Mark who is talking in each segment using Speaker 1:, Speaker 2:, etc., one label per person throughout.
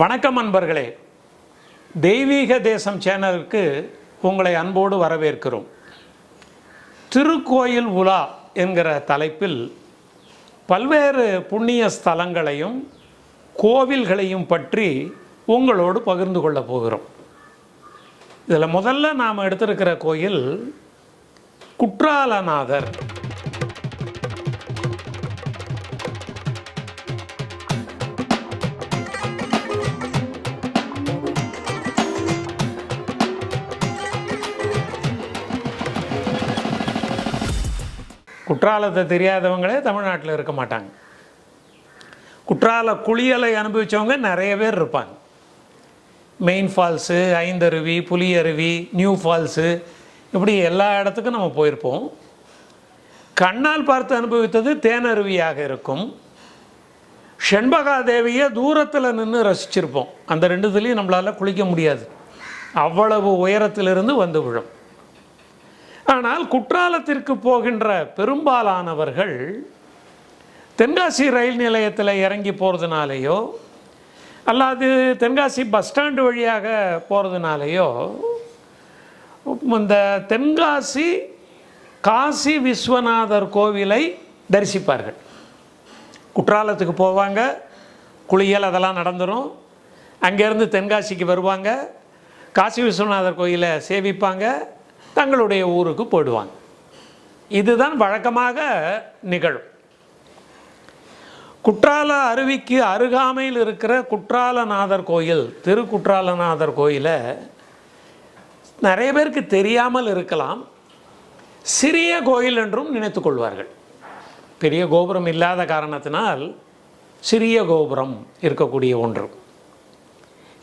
Speaker 1: வணக்கம் அன்பர்களே. தெய்வீக தேசம் சேனலுக்கு உங்களை அன்போடு வரவேற்கிறோம். திருக்கோயில் உலா என்கிற தலைப்பில் பல்வேறு புண்ணிய ஸ்தலங்களையும் கோவில்களையும் பற்றி உங்களோடு பகிர்ந்து கொள்ளப் போகிறோம். இதில் முதல்ல நாம் எடுத்திருக்கிற கோயில் குற்றாலநாதர். குற்றாலத்தை தெரியாதவங்களே தமிழ்நாட்டில் இருக்க மாட்டாங்க. குற்றால குளியலை அனுபவித்தவங்க நிறைய பேர் இருப்பாங்க. Main falls Aintharuvi புலியருவி new falls இப்படி எல்லா இடத்துக்கும் நம்ம போயிருப்போம். கண்ணால் பார்த்து அனுபவித்தது தேனருவியாக இருக்கும். செண்பகா தேவியை தூரத்தில் நின்று ரசிச்சிருப்போம். அந்த ரெண்டுத்துலேயும் நம்மளால் குளிக்க முடியாது. அவ்வளவு உயரத்திலிருந்து வந்து விழும். ஆனால் குற்றாலத்திற்கு போகின்ற பெரும்பாலானவர்கள் தென்காசி ரயில் நிலையத்தில் இறங்கி போகிறதுனாலேயோ அல்லாது தென்காசி பஸ் ஸ்டாண்டு வழியாக போகிறதுனாலேயோ இந்த தென்காசி காசி விஸ்வநாதர் கோவிலை தரிசிப்பார்கள். குற்றாலத்துக்கு போவாங்க குளியல் அதெல்லாம் நடந்துடும் அங்கேருந்து தென்காசிக்கு வருவாங்க காசி விஸ்வநாதர் கோயிலை சேவிப்பாங்க. தங்களுடைய ஊருக்கு போயிடுவாங்க. இதுதான் வழக்கமாக நிகழும். குற்றால அருவிக்கு அருகாமையில் இருக்கிற குற்றாலநாதர் கோயில் திருக்குற்றாலநாதர் கோயிலை நிறைய பேருக்கு தெரியாமல் இருக்கலாம். சிறிய கோயில் என்றும் நினைத்து கொள்வார்கள். பெரிய கோபுரம் இல்லாத காரணத்தினால் சிறிய கோபுரம் இருக்கக்கூடிய ஒன்று.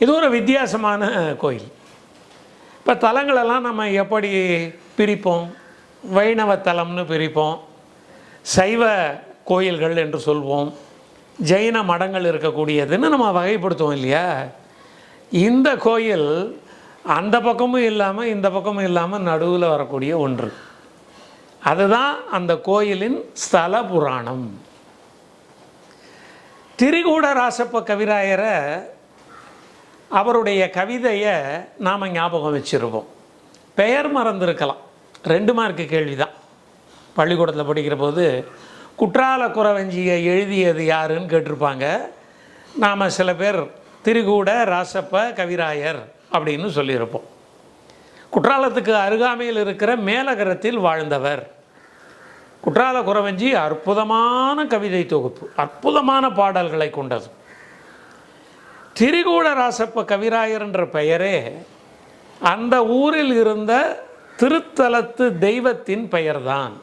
Speaker 1: இது ஒரு வித்தியாசமான கோயில். இப்போ தலங்களெல்லாம் நம்ம எப்படி பிரிப்போம்? வைணவ தலம்னு பிரிப்போம். சைவ கோயில்கள் என்று சொல்வோம். ஜெயின மடங்கள் இருக்கக்கூடியதுன்னு நம்ம வகைப்படுத்துவோம் இல்லையா? இந்த கோயில் அந்த பக்கமும் இல்லாமல் இந்த பக்கமும் இல்லாமல் நடுவில் வரக்கூடிய ஒன்று. அதுதான் அந்த கோயிலின் ஸ்தல புராணம். திரிகூட ராசப்ப கவிராயரை அவருடைய கவிதையை நாம் ஞாபகம் வச்சுருப்போம். பெயர் மறந்துருக்கலாம். ரெண்டு மார்க்கு கேள்வி தான் பள்ளிக்கூடத்தில் படிக்கிற போது குற்றால குறவஞ்சியை எழுதியது யாருன்னு கேட்டிருப்பாங்க. நாம் சில பேர் திரிகூட ராசப்ப கவிராயர் அப்படின்னு சொல்லியிருப்போம். குற்றாலத்துக்கு அருகாமையில் இருக்கிற மேலகரத்தில் வாழ்ந்தவர். குற்றால குறவஞ்சி அற்புதமான கவிதை தொகுப்பு அற்புதமான பாடல்களை கொண்டது. திரிகூட ராசப்ப கவிராயர் என்ற பெயரே அந்த ஊரில் இருந்த திருத்தலத்து தெய்வத்தின் பெயர்தான்.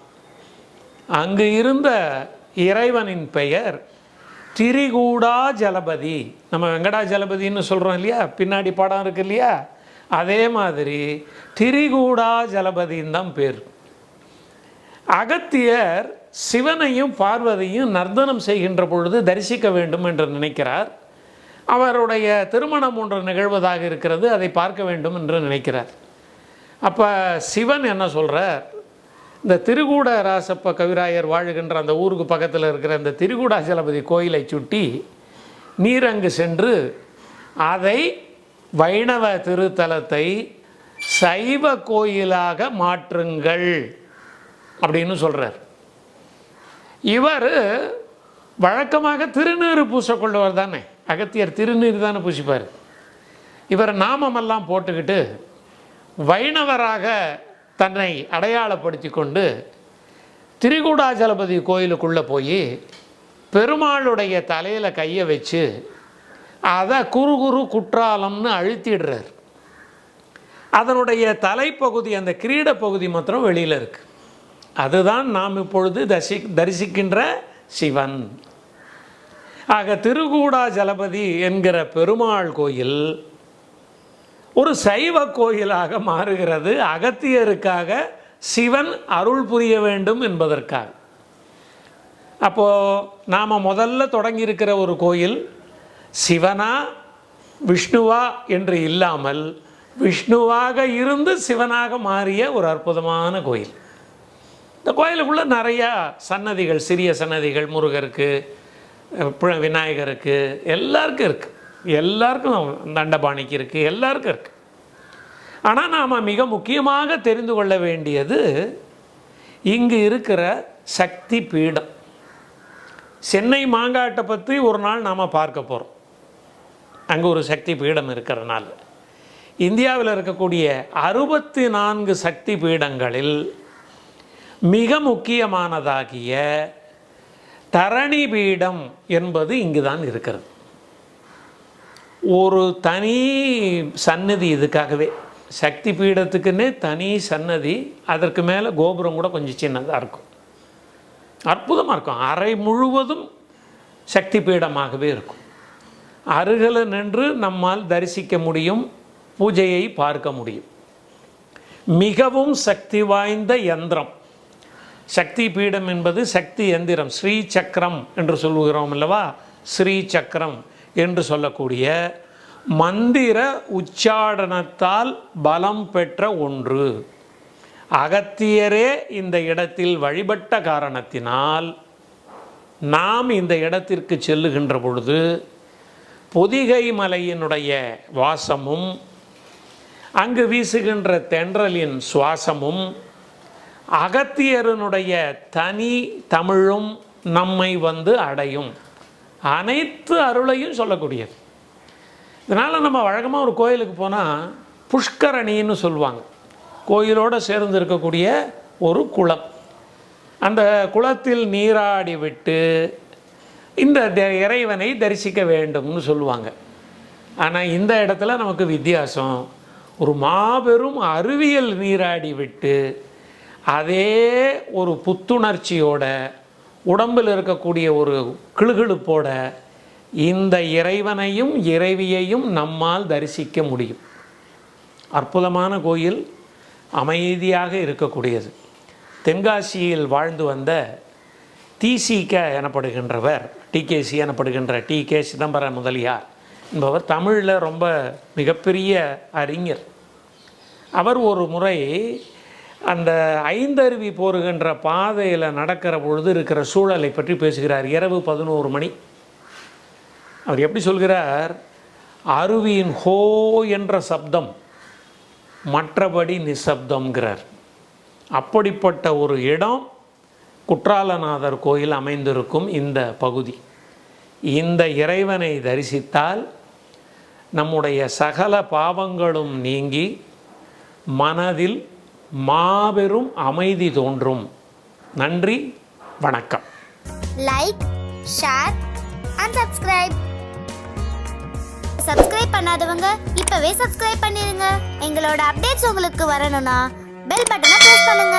Speaker 1: அங்கு இருந்த இறைவனின் பெயர் திரிகூடா ஜலபதி. நம்ம வெங்கடாஜலபதின்னு சொல்கிறோம் இல்லையா? பின்னாடி படம் இருக்கு இல்லையா? அதே மாதிரி திரிகூடா ஜலபதின்னு தான் பேர். அகத்தியர் சிவனையும் பார்வதியும் நர்த்தனம் செய்கின்ற பொழுது தரிசிக்க வேண்டும் என்று நினைக்கிறார். அவருடைய திருமணம் ஒன்று நிகழ்வதாக இருக்கிறது அதை பார்க்க வேண்டும் என்று நினைக்கிறார். அப்போ சிவன் என்ன சொல்கிறார் இந்த திருகூட ராசப்ப கவிராயர் வாழுகின்ற அந்த ஊருக்கு பக்கத்தில் இருக்கிற இந்த திருகூடாச்சலபதி கோயிலை சுட்டி நீரங்கு சென்று அதை வைணவ திருத்தலத்தை சைவ கோயிலாக மாற்றுங்கள் அப்படின்னு சொல்கிறார் இவர் வழக்கமாக திருநீறு பூசக்கொள்வர் தானே? அகத்தியர் திருநீர் தானே பூசிப்பார். இவர் நாமமெல்லாம் போட்டுக்கிட்டு வைணவராக தன்னை அடையாளப்படுத்தி கொண்டு திரிகுடாச்சலபதி கோயிலுக்குள்ளே போய் பெருமாளுடைய தலையில் கையை வச்சு அதை குறு குறு குற்றாலம்னு அழுத்திடுறார். அதனுடைய தலைப்பகுதி அந்த கிரீட பகுதி மாத்திரம் வெளியில் இருக்குது அதுதான் நாம் இப்பொழுது தசி தரிசிக்கின்ற சிவன். ஆக திருகூடா ஜலபதி என்கிற பெருமாள் கோயில் ஒரு சைவ கோயிலாக மாறுகிறது. அகத்தியருக்காக சிவன் அருள் புரிய வேண்டும் என்பதற்காக. அப்போது நாம் முதல்ல தொடங்கியிருக்கிற ஒரு கோயில் சிவனா விஷ்ணுவா என்று இல்லாமல் விஷ்ணுவாக இருந்து சிவனாக மாறிய ஒரு அற்புதமான கோயில். இந்த கோயிலுக்குள்ளே நிறையா சன்னதிகள் சிறிய சன்னதிகள் முருகருக்கு விநாயகருக்கு எல்லாருக்கும் இருக்குது எல்லாருக்கும் தண்டபாணிக்கு இருக்குது எல்லாருக்கும் இருக்குது ஆனால் நாம் மிக முக்கியமாக தெரிந்து கொள்ள வேண்டியது இங்கு இருக்கிற சக்தி பீடம். சென்னை மாங்காட்டை பற்றி ஒரு நாள் நாம் பார்க்க போகிறோம் அங்கே ஒரு சக்தி பீடம் இருக்கிறனால இந்தியாவில் இருக்கக்கூடிய அறுபத்தி நான்கு சக்தி பீடங்களில் மிக முக்கியமானதாகிய தரணி பீடம் என்பது இங்கு தான் இருக்கிறது. ஒரு தனி சன்னதி இதுக்காகவே. சக்தி பீடத்துக்குன்னே தனி சன்னதி அதற்கு மேலே கோபுரம் கூட கொஞ்சம் சின்னதாக இருக்கும். அற்புதமாக இருக்கும். அறை முழுவதும் சக்தி பீடமாகவே இருக்கும். அருகில் நின்று நம்மால் தரிசிக்க முடியும் பூஜையை பார்க்க முடியும். மிகவும் சக்தி வாய்ந்த யந்திரம். சக்தி பீடம் என்பது சக்தி எந்திரம் ஸ்ரீ சக்கரம் என்று சொல்லுகிறோம் அல்லவா? ஸ்ரீ சக்கரம் என்று சொல்லக்கூடிய மந்திர உச்சாடனத்தால் பலம் பெற்ற ஒன்று. அகத்தியரே இந்த இடத்தில் வழிபட்ட காரணத்தினால் நாம் இந்த இடத்திற்கு செல்லுகின்ற பொழுது பொதிகை மலையினுடைய வாசமும் அங்கு வீசுகின்ற தென்றலின் சுவாசமும் அகத்தியரனுடைய தனி தமிழும் நம்மை வந்து அடையும். அனைத்து அருளையும் சொல்லக்கூடியது. இதனால் நம்ம வழக்கமாக ஒரு கோயிலுக்கு போனால் புஷ்கரணின்னு சொல்லுவாங்க. கோயிலோடு சேர்ந்து இருக்கக்கூடிய ஒரு குளம். அந்த குளத்தில் நீராடி விட்டு இந்த த- இறைவனை தரிசிக்க வேண்டும்னு சொல்லுவாங்க. ஆனால் இந்த இடத்துல நமக்கு வித்தியாசம். ஒரு மாபெரும் அறிவியல் நீராடி விட்டு அதே ஒரு புத்துணர்ச்சியோட உடம்பில் இருக்கக்கூடிய ஒரு கிளுகிழுப்போட இந்த இறைவனையும் இறைவியையும் நம்மால் தரிசிக்க முடியும். அற்புதமான கோயில் அமைதியாக இருக்கக்கூடியது. தென்காசியில் வாழ்ந்து வந்த டிசிக எனப்படுகின்றவர் டிகேசி எனப்படுகின்ற டி கே சிதம்பரம் முதலியார் என்பவர் தமிழில் ரொம்ப மிகப்பெரிய அறிஞர். அவர் ஒரு முறை அந்த ஐந்தருவி போருகின்ற பாதையில் நடக்கிற பொழுது இருக்கிற சூழலை பற்றி பேசுகிறார். இரவு பதினோரு மணி. அவர் எப்படி சொல்கிறார்? அருவியின் ஹோ என்ற சப்தம் மற்றபடி நிசப்தம்ங்கிறார். அப்படிப்பட்ட ஒரு இடம் குற்றாலநாதர் கோயில் அமைந்திருக்கும் இந்த பகுதி. இந்த இறைவனை தரிசித்தால் நம்முடைய சகல பாவங்களும் நீங்கி மனதில் மாபெரும் அமைதி தோன்றும். நன்றி வணக்கம்.
Speaker 2: Like share and subscribe subscribe பண்ணாதவங்க இப்பவே சப்ஸ்கிரைப் பண்ணிருங்க. எங்களோட அப்டேட்ஸ் உங்களுக்கு வரணும்னா பெல் பட்டனை பிரஸ் பண்ணுங்க.